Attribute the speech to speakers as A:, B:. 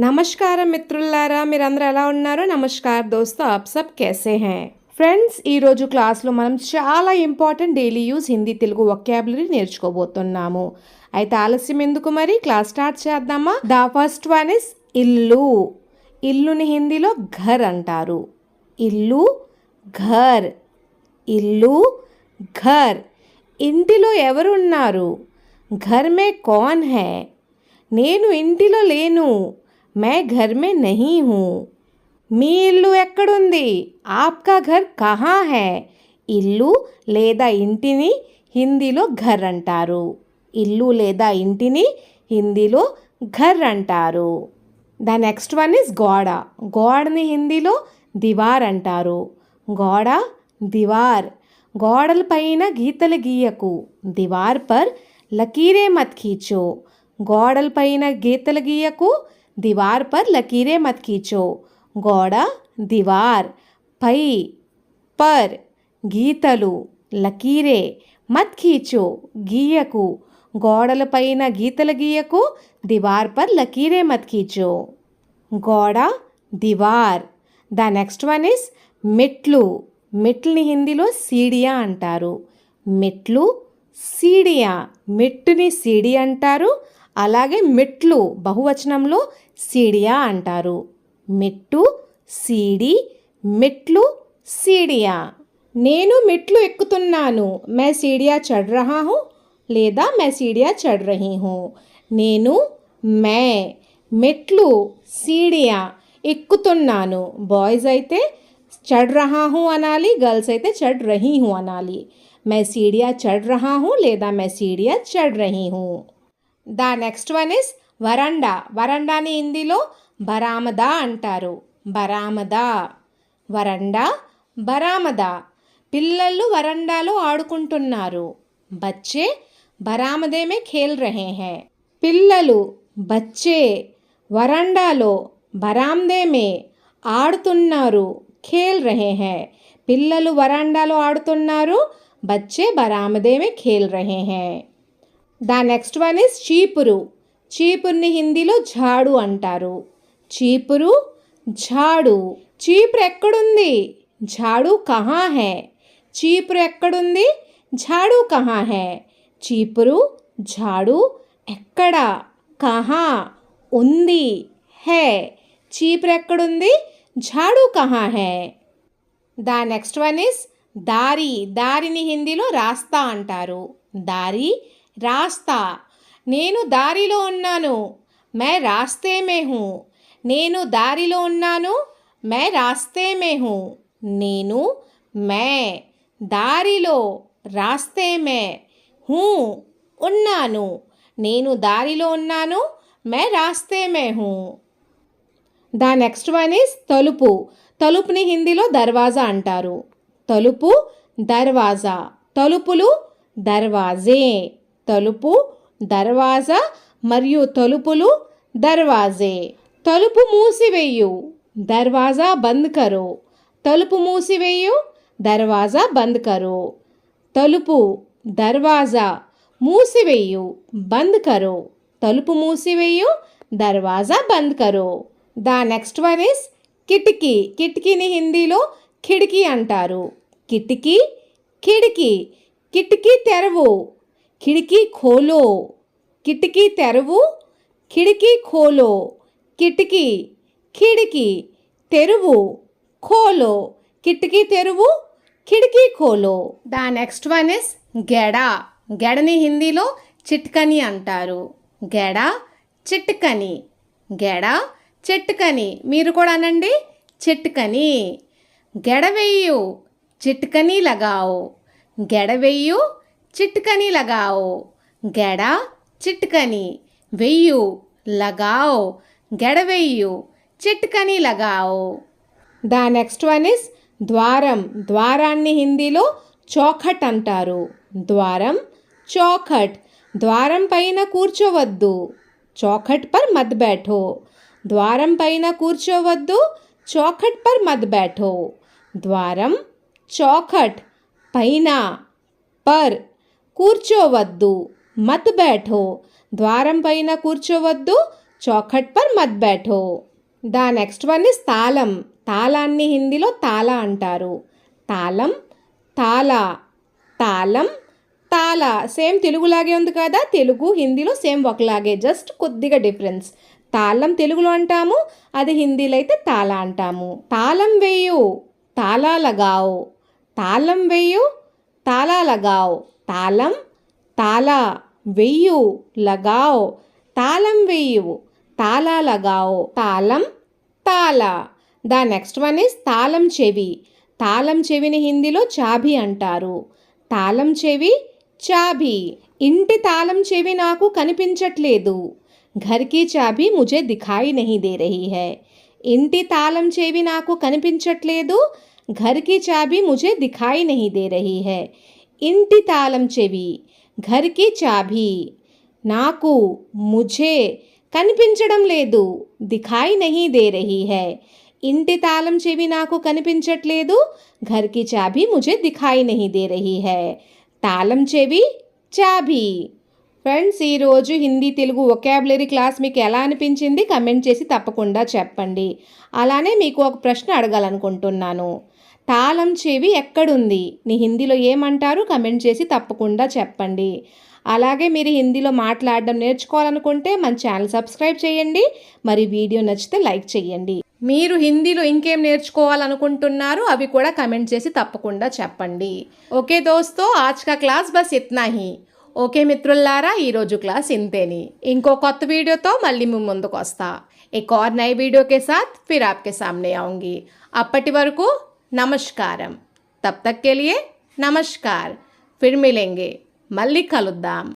A: నమస్కారం మిత్రులారా మీరందరూ ఎలా ఉన్నారో? నమస్కార్ దోస్తో ఆప్ సబ్ కేసే హే ఫ్రెండ్స్ ఈరోజు క్లాస్లో మనం చాలా important daily use Hindi Telugu vocabulary నేర్చుకోబోతున్నాము. అయితే ఆలస్యం ఎందుకు మరి? క్లాస్ స్టార్ట్ చేద్దామా? ద ఫస్ట్ వన్ ఇస్ ఇల్లు. ఇల్లుని హిందీలో ఘర్ అంటారు. ఇల్లు ఘర్. ఇల్లు ఘర్. ఇంటిలో ఎవరున్నారు? ఘర్ మే కోన్ హే. నేను ఇంటిలో లేను. మే ఘర్ మే నహీ హూ మీ ఇల్లు ఎక్కడుంది? ఆప్కా ఘర్ కహా హే? ఇల్లు లేదా ఇంటిని హిందీలో ఘర్ అంటారు. ఇల్లు లేదా ఇంటిని హిందీలో ఘర్ అంటారు. ద నెక్స్ట్ వన్ ఇస్ గోడ. గోడని హిందీలో దివార్ అంటారు. గోడ దివార్. గోడల పైన గీతలు గీయకు. దివార్ పర్ లకీరే మత్ ఖీచో గోడల పైన గీతలు గీయకు. దివార్ పర్ లకీరే మత్ ఖీచో గోడ దివార్ పై పర్ గీతలు లకీరే మత్ ఖీచో గీయకు గోడలపైన గీతల గీయకు దివార్ పర్ లకీరే మత్ ఖీచో గోడ దివార్ ద నెక్స్ట్ వన్ ఇస్ మెట్లు మెట్లని హిందీలో సీడియా అంటారు। మెట్లు సీడియా మెట్టుని సీడి అంటారు। అలాగే మెట్లు బహువచనంలో సీడియా అంటారు. మెట్టు సీడి మెట్లు సీడియా. నేను మెట్లు ఎక్కుతున్నాను మే సీడియా చడ్ రహా లేదా మే సీడియా చడ్ రహీ హూ నేను మే మెట్లు సీడియా ఎక్కుతున్నాను. బాయ్స్ అయితే చడ్ రహా అనాలి గర్ల్స్ అయితే చడ్ రహీ అనాలి. మే సీడియా చడ్ రహా లేదా మే సీడియా చడ్ రహీ హూ ద నెక్స్ట్ వన్ ఇస్ వరండా. వరండాని హిందీలో బరామదా అంటారు. బరామదా. వరండా బరామదా. పిల్లలు వరండాలో ఆడుకుంటున్నారు. బచ్చే బరామదేమే ఖేల్ రహే హే. పిల్లలు బచ్చే వరండాలో బరామదేమే ఆడుతున్నారు ఖేల్ రహే హే. పిల్లలు వరండాలో ఆడుతున్నారు బచ్చే బరామదేమే ఖేల్ రహే హే. ద నెక్స్ట్ వన్ ఇస్ చీపురు. చీపురుని హిందీలో ఝాడు అంటారు. చీపురు ఝాడు. చీపురు ఎక్కడుంది? ఝాడు కహా హే. చీపురు ఎక్కడుంది? ఝాడు కహా హే. చీపురు ఝాడు ఎక్కడ? కహా ఉంది హే. చీపురు ఎక్కడుంది? ఝాడు కహా హే. ద నెక్స్ట్ వన్ ఇస్ దారి. దారిని హిందీలో రాస్తా అంటారు. దారి రాస్తా. నేను దారిలో ఉన్నాను మే రాస్తే మే హూ నేను దారిలో ఉన్నాను మే రాస్తే మే హూ నేను మే. దారిలో రాస్తే మే. హూ ఉన్నాను. నేను దారిలో ఉన్నాను మే రాస్తే మే హూ ద నెక్స్ట్ వన్ ఈస్ తలుపు. తలుపుని హిందీలో దర్వాజా అంటారు. తలుపు దర్వాజా. తలుపులు దర్వాజే. తలుపు దర్వాజా మరియు తలుపులు దర్వాజే. తలుపు మూసివేయు దర్వాజా బంద్ కరో. తలుపు మూసివేయు దర్వాజా బంద్ కరో. తలుపు దర్వాజా మూసివేయు బంద్ కరో. తలుపు మూసివేయు దర్వాజా బంద్ కరో. ద నెక్స్ట్ వన్ ఇస్ కిటికీ. కిటికీని హిందీలో కిటికీ అంటారు. కిటికీ కిటికీ. కిటికీ తెరవు. కిటికీ ఖోలో కిటికీ తెరవు కిటికీ ఖోలో కిటికీ కిటికీ తెరువు ఖోలో కిటికీ తెరువు కిటికీ ఖోలో. ద నెక్స్ట్ వన్ ఇస్ గెడ. గెడని హిందీలో చిట్కని అంటారు. గెడ చిట్కని. గెడ చిట్కని. మీరు కూడా అనండి. చిట్కని. గెడవెయ్యు చిట్కని లగావు. గెడవెయ్యు చిట్కని లగావో. గెడ చిట్కని వెయ్యు లగావో. గెడవెయ్యు చిట్కని లగావో. ద నెక్స్ట్ వన్ ఇస్ ద్వారం. ద్వారాన్ని హిందీలో చోఖట్ అంటారు. ద్వారం చోఖట్ ద్వారం పైన కూర్చోవద్దు. చోఖట్ పర్ మద్ బ్యాఠో ద్వారం పైన కూర్చోవద్దు చోఖట్ పర్ మద్ బ్యాఠో ద్వారం చోఖట్ పైన పర్. కూర్చోవద్దు మత్ బ్యాఠో ద్వారం పైన కూర్చోవద్దు చౌఖట్ పర్ మత్ బ్యాఠో దా నెక్స్ట్ వన్ ఇస్ తాళం. తాళాన్ని హిందీలో తాళ అంటారు. తాళం తాళ తాళం తాళ. సేమ్ తెలుగులాగే ఉంది కదా? తెలుగు హిందీలో సేమ్ ఒకలాగే. జస్ట్ కొద్దిగా డిఫరెన్స్. తాళం తెలుగులో అంటాము అది హిందీలో అయితే తాళ అంటాము. తాళం వేయు తాళా లగావు తాళం వేయు తాళాలగావు. తాళం తాళా వెయ్యు లగావ్ తాళం వెయ్యు తాళా లగావ్ తాళం తాళ ద నెక్స్ట్ వన్ ఇస్ తాళం చెవి తాళం చెవిని హిందీలో చాబీ అంటారు తాళం చెవి చాబీ ఇంటి తాళం చెవి నాకు కనిపించట్లేదు ఘర్కి చాబీ ముజే దిఖాయి నహీ దే రహీ హై ఇంటి తాళం చెవి నాకు కనిపించట్లేదు ఘర్కి చాబీ ముజే దిఖాయి నహీ దే రహీ హై ఇంటి తాళం చెవి ఘర్కి చాభి. నాకు ముఝే కనిపించడం లేదు దిఖాయి నహీ దే రహీ హై. ఇంటి తాళం చెవి నాకు కనిపించట్లేదు ఘర్కి చాభి ముజే దిఖాయి నహీ దే రహీ హై. తాళం చెవి చాభి. ఫ్రెండ్స్ ఈరోజు హిందీ తెలుగు ఒకాబులరీ క్లాస్ మీకు ఎలా అనిపించింది? కమెంట్ చేసి తప్పకుండా చెప్పండి. అలానే మీకు ఒక ప్రశ్న అడగాలనుకుంటున్నాను. తాళం చెవి ఎక్కడుంది? నీ హిందీలో ఏమంటారు? కమెంట్ చేసి తప్పకుండా చెప్పండి. అలాగే మీరు హిందీలో మాట్లాడడం నేర్చుకోవాలనుకుంటే మన ఛానల్ సబ్స్క్రైబ్ చేయండి. మరి వీడియో నచ్చితే లైక్ చేయండి. మీరు హిందీలో ఇంకేం నేర్చుకోవాలనుకుంటున్నారు అవి కూడా కమెంట్ చేసి తప్పకుండా చెప్పండి. ఓకే దోస్తో ఆజ్కా క్లాస్ బస్ ఇత్నా ఓకే మిత్రులారా ఈరోజు క్లాస్ ఇంతేని. ఇంకో కొత్త వీడియోతో మళ్ళీ మేము ముందుకు వస్తా ఎక్ ఆర్ నై వీడియోకే సాత్ ఫిర్ ఆప్కే సామ్నే అవుంగి అప్పటి వరకు నమస్కారం. తబ్ తక్ కే నమస్కార్. ఫిర్ మిలేంగే మళ్ళీ కలుద్దాం.